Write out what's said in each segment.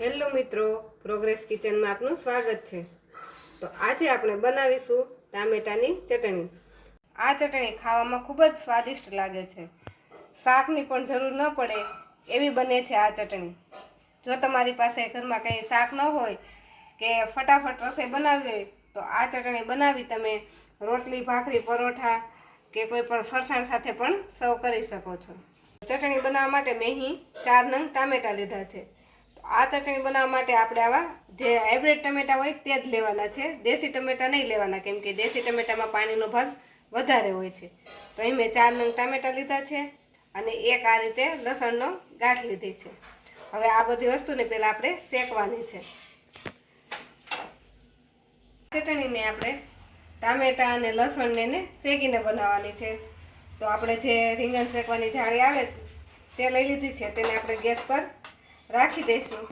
Hello મિત્રો progress કિચનમાં આપનું સ્વાગત છે. તો આજે આપણે બનાવીશું ટામેટાની ચટણી. આ ચટણી ખાવામાં ખૂબ જ સ્વાદિષ્ટ લાગે છે. શાકની પણ જરૂર ન પડે એવી બને છે આ ચટણી. જો તમારી પાસે ઘરમાં કંઈ શાક ન હોય કે ફટાફટ રસોઈ બનાવવી હોય, તો આ ચટણી બનાવી તમે રોટલી, ભાખરી, પરોઠા કે કોઈ પણ ફરસાણ સાથે પણ સર્વ કરી શકો છો. ચટણી બનાવવા માટે મેં અહીં ચાર નંગ ટામેટાં લીધા છે. આ ચટણી બનાવવા માટે આપણે આવા જે હાઇબ્રિડ ટમેટા હોય તે જ લેવાના છે. દેશી ટમેટા નહીં લેવાના, કેમ કે દેશી ટમેટામાં પાણીનો ભાગ વધારે હોય છે. તો અહીં મેં ચાર નંગ ટામેટા લીધા છે અને એક આ રીતે લસણનો ગાંઠ લીધી છે. હવે આ બધી વસ્તુને પહેલાં આપણે શેકવાની છે. ચટણીને આપણે ટામેટા અને લસણને એને શેકીને બનાવવાની છે. તો આપણે જે રીંગણ શેકવાની જાળી આવે તે લઈ લીધી છે. તેને આપણે ગેસ પર રાખી દઈશું.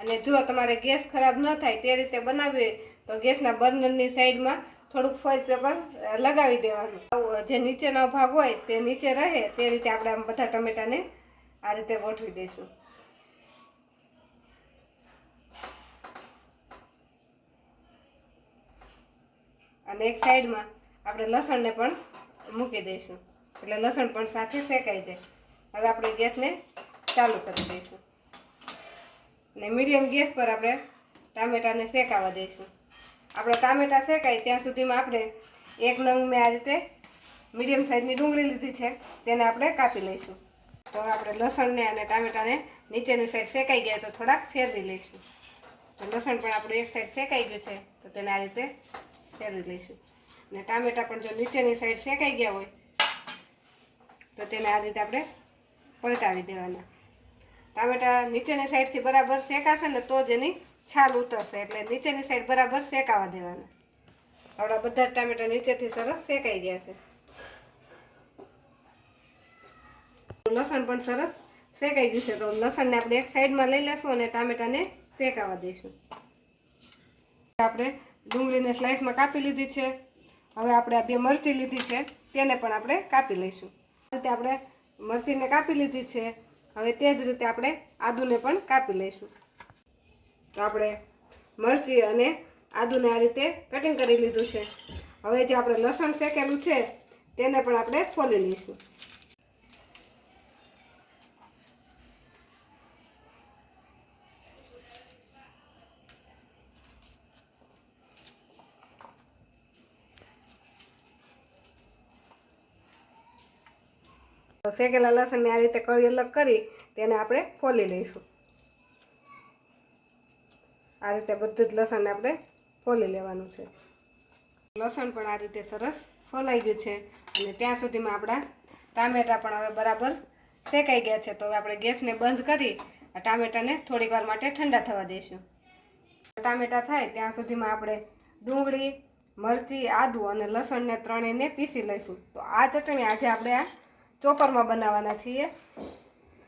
અને જો તમારે ગેસ ખરાબ ન થાય તે રીતે બનાવીએ, તો ગેસના બર્નરની સાઈડમાં થોડુંક ફોઇલ પેપર લગાવી દેવાનું. જે નીચેનો ભાગ હોય તે નીચે રહે, તે રીતે આપણે આમ બધા ટમેટાને આ રીતે ગોઠવી દઈશું. અને એક સાઈડમાં આપણે લસણને પણ મૂકી દઈશું. એટલે લસણ પણ સાથે શેકાઈ જાય. હવે આપણે ગેસને ચાલુ કરી દઈશું. અને મીડિયમ ગેસ પર આપણે ટામેટાને શેકાવા દઈશું. આપણે ટામેટા શેકાય ત્યાં સુધીમાં આપણે એક નંગ મેં આ રીતે મીડિયમ સાઇઝની ડુંગળી લીધી છે, તેને આપણે કાપી લઈશું. તો આપણે લસણને અને ટામેટાને નીચેની સાઈડ શેકાઈ ગયા તો થોડાક ફેરવી લઈશું. તો લસણ પણ આપણું એક સાઈડ શેકાઈ ગયું છે, તો તેને આ રીતે ફેરવી લઈશું. અને ટામેટા પણ જો નીચેની સાઈડ શેકાઈ ગયા હોય, તો તેને આ રીતે આપણે પલટાવી દેવાના. ટામેટા નીચેની સાઈડથી બરાબર શેકાશે ને તો જ એની છાલ ઉતરશે. એટલે નીચેની સાઈડ બરાબર શેકાવા દેવાના. આપણા બધા ટામેટા નીચેથી સરસ શેકાઈ ગયા છે. લસણ પણ સરસ શેકાઈ ગયું છે. તો લસણને આપણે એક સાઈડમાં લઈ લેશું અને ટામેટાને શેકાવા દઈશું. આપણે ડુંગળીને સ્લાઇસમાં કાપી લીધી છે. હવે આપણે આ બે મરચી લીધી છે. તેને પણ આપણે કાપી લઈશું. રીતે આપણે મરચીને કાપી લીધી છે. હવે તે જ રીતે આપણે આદુને પણ કાપી લઈશું. તો આપણે મરચી અને આદુને આ રીતે કટિંગ કરી લીધું છે. હવે જે આપણે લસણ શેકેલું છે, તેને પણ આપણે ફોલી લઈશું. શેકેલા લસણને આ રીતે કળી અલગ કરી તેને આપણે ફોલી લઈશું. આ રીતે બધું જ લસણને આપણે ફોલી લેવાનું છે. લસણ પણ આ રીતે સરસ ફોલાઈ ગયું છે અને ત્યાં સુધીમાં આપણા ટામેટાં પણ હવે બરાબર શેકાઈ ગયા છે. તો હવે આપણે ગેસને બંધ કરી ટામેટાને થોડીક વાર માટે ઠંડા થવા દઈશું. ટામેટાં થાય ત્યાં સુધીમાં આપણે ડુંગળી, મરચી, આદું અને લસણને ત્રણેયને પીસી લઈશું. તો આ ચટણી આજે આપણે આ ચોપરમાં બનાવવાના છીએ.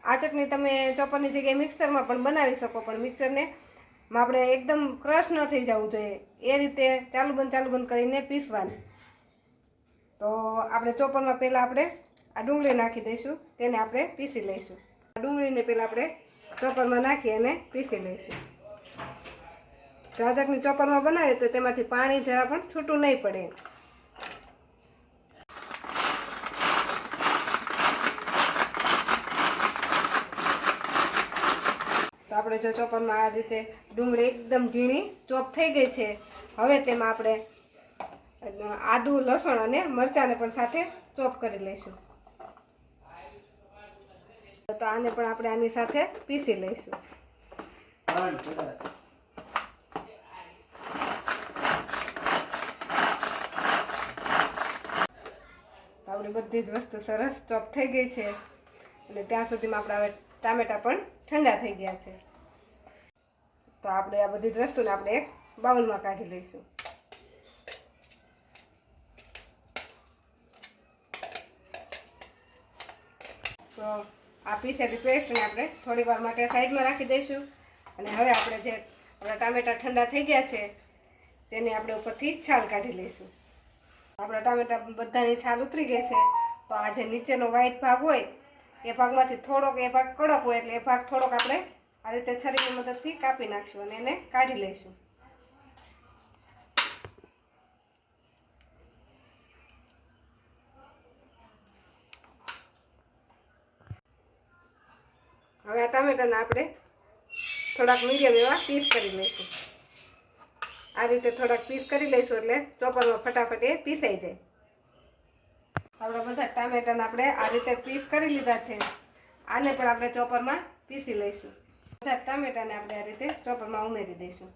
આ ચટણી તમે ચોપરની જગ્યાએ મિક્સરમાં પણ બનાવી શકો, પણ મિક્સરને આપણે એકદમ ક્રશ ન થઈ જવું જોઈએ. એ રીતે ચાલુ બંધ ચાલુ બંધ કરીને પીસવાની. તો આપણે ચોપરમાં પહેલાં આપણે આ ડુંગળી નાખી દઈશું, તેને આપણે પીસી લઈશું. ડુંગળીને પહેલાં આપણે ચોપરમાં નાખી અને પીસી લઈશું. રાજાકની ચોપરમાં બનાવીએ તો તેમાંથી પાણી જરા પણ છૂટું નહીં પડે. આપણે જો ચોપરમાં આ રીતે ડુંગળી એકદમ ઝીણી ચોપ થઈ ગઈ છે. હવે તેમાં આપણે આદુ, લસણ અને મરચાંને પણ સાથે ચોપ કરી લઈશું. તો આને પણ આપણે આની સાથે પીસી લઈશું. આપણી બધી જ વસ્તુ સરસ ચોપ થઈ ગઈ છે. અને ત્યાં સુધીમાં આપણા હવે ટામેટાં પણ ઠંડા થઈ ગયા છે. તો આપણે આ બધી જ વસ્તુને આપણે એક બાઉલમાં કાઢી લઈશું. તો આ પીસેલી પેસ્ટને આપણે થોડી વાર માટે સાઈડમાં રાખી દઈશું. અને હવે આપણે જે આપણા ટામેટાં ઠંડા થઈ ગયા છે, તેને આપણે ઉપરથી છાલ કાઢી લઈશું. આપણા ટામેટા બધાની છાલ ઉતરી ગઈ છે, તો આ જે નીચેનો વ્હાઈટ ભાગ હોય, એ ભાગમાંથી થોડોક, એ ભાગ કડક હોય એટલે એ ભાગ થોડોક આપણે આ રીતે છરીની મદદથી કાપી નાખશું અને એને કાઢી લઈશું. હવે આ ટામેટાને આપણે થોડાક મીડિયમ એવા પીસ કરી લઈશું. આ રીતે થોડાક પીસ કરી લઈશું એટલે ચોપરમાં ફટાફટ એ પીસાઈ જાય. આપણા બધા ટામેટાને આપણે આ રીતે પીસ કરી લીધા છે. આને પણ આપણે ચોપરમાં પીસી લઈશું. બધા ટામેટાને આપણે આ રીતે ચોપરમાં ઉમેરી દઈશું.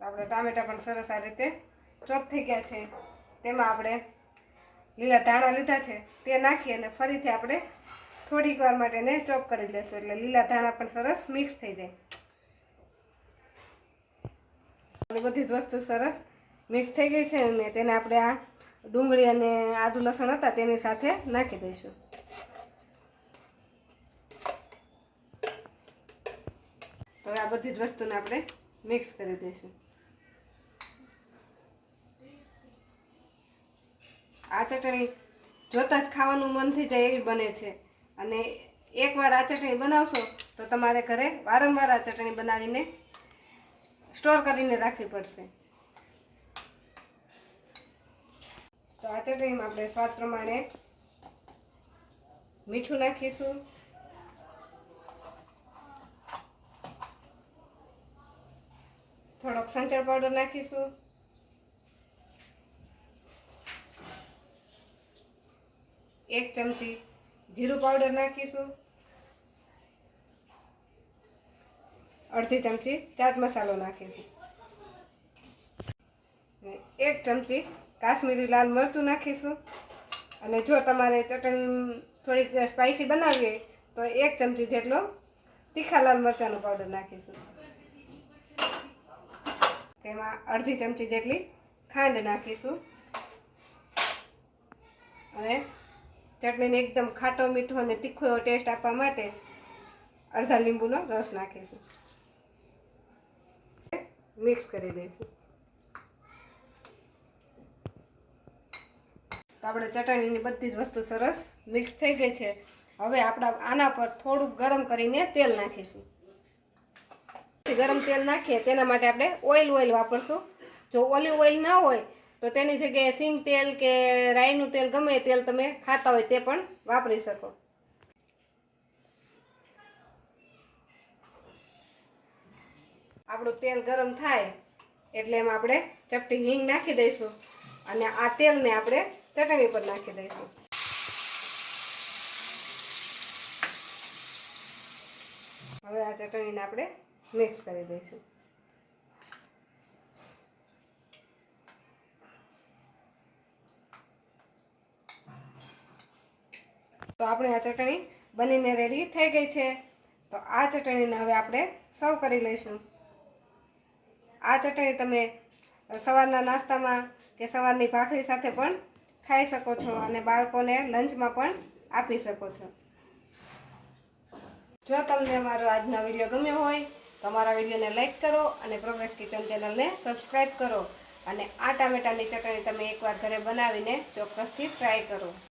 આપણે ટામેટા પણ સરસ આ રીતે ચોપ થઈ ગયા છે. તેમાં આપણે લીલા ધાણા લીધા છે, તે નાખી અને ફરીથી આપણે થોડીક વાર માટે એને ચોપ કરી લેશું. એટલે લીલા ધાણા પણ સરસ મિક્સ થઈ જાય. બધી જ વસ્તુ સરસ મિક્સ થઈ ગઈ છે અને તેને આપણે આ ડુંગળી અને આદુ લસણ હતા તેની સાથે નાખી દઈશું. તો આ બધી જ વસ્તુને આપણે મિક્સ કરી દઈશું. આ ચટણી જોતાં જ ખાવાનું મન થઈ જાય એવી બને છે. અને એકવાર આ ચટણી બનાવશો તો તમારે ઘરે વારંવાર આ ચટણી બનાવીને સ્ટોર કરીને રાખવી પડશે. તો આ આપણે સ્વાદ પ્રમાણે મીઠું નાખીશું. થોડોક સંચર પાવડર નાખીશું. એક ચમચી જીરું પાવડર નાખીશું. અડધી ચમચી ચાટ મસાલો નાખીશું. એક ચમચી કાશ્મીરી લાલ મરચું નાખીશું. અને જો તમારે ચટણી થોડીક સ્પાઇસી બનાવવી હોય તો એક ચમચી જેટલો તીખા લાલ મરચાંનો પાવડર નાખીશું. તેમાં અડધી ચમચી જેટલી ખાંડ નાખીશું. અને ચટણીને એકદમ ખાટો, મીઠો અને તીખો એવો ટેસ્ટ આપવા માટે અડધા લીંબુનો રસ નાખીશું. મિક્સ કરી દઈશું. આપણે ચટણીની બધી જ વસ્તુ સરસ મિક્સ થઈ ગઈ છે. હવે આપણા આના પર થોડુંક ગરમ કરીને તેલ નાખીશું. ગરમ તેલ નાખીએ, તેના માટે આપણે ઓઇલ ઓઇલ વાપરશું. જો ઓલિવ ઓઇલ ના હોય, તો તેની જગ્યાએ સિંગ તેલ કે રાઈનું તેલ, ગમે તેલ તમે ખાતા હોય તે પણ વાપરી શકો. આપણું તેલ ગરમ થાય, એટલે એમાં આપણે ચપટી હિંગ નાખી દઈશું. અને આ તેલને આપણે ચટણી ઉપર નાખી દઈશું. હવે આ ચટણીને આપણે મિક્સ કરી દઈશું. તો આપણે આ ચટણી બનીને રેડી થઈ ગઈ છે. તો આ ચટણીને હવે આપણે સર્વ કરી લઈશું. આ ચટણી તમે સવારના નાસ્તામાં કે સવારની ભાખરી સાથે પણ ખાઈ શકો છો અને બાળકોને લંચમાં પણ આપી શકો છો. જો તમને મારો આજનો વીડિયો ગમ્યો હોય, તો મારા વિડીયોને લાઇક કરો અને પ્રોગ્રેસ કિચન ચેનલને સબસ્ક્રાઈબ કરો. અને આ ટામેટાની ચટણી તમે એકવાર ઘરે બનાવીને ચોક્કસથી ટ્રાય કરો.